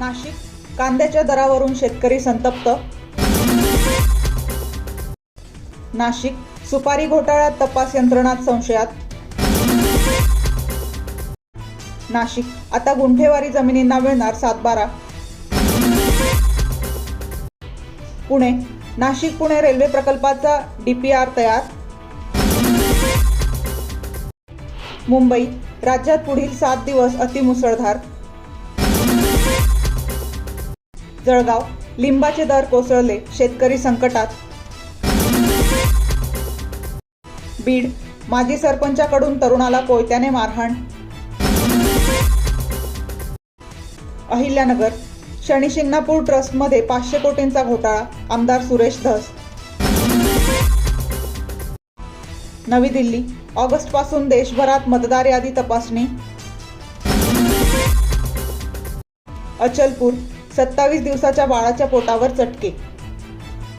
नाशिक कांद्याच्या दरावरून शेतकरी संतप्त. नाशिक सुपारी घोटाळ्यात तपास यंत्रणात संशयात. नाशिक आता गुंठेवारी जमिनींना मिळणार सातबारा. पुणे नाशिक पुणे रेल्वे प्रकल्पाचा डीपीआर तयार. मुंबई राज्यात पुढील सात दिवस अतिमुसळधार. जळगाव. लिंबाचे दर कोसळले शेतकरी संकटात. बीड. माजी सरपंचाकडून तरुणाला कोयत्याने मारहाण. अहिल्यानगर. शनिशिंगणापूर ट्रस्टमध्ये पाचशे कोटींचा घोटाळा आमदार सुरेश धस. नवी दिल्ली. ऑगस्टपासून देशभरात मतदार यादी तपासणी. अचलपूर. सत्तावीस दिवसाच्या बाळाच्या पोटावर चटके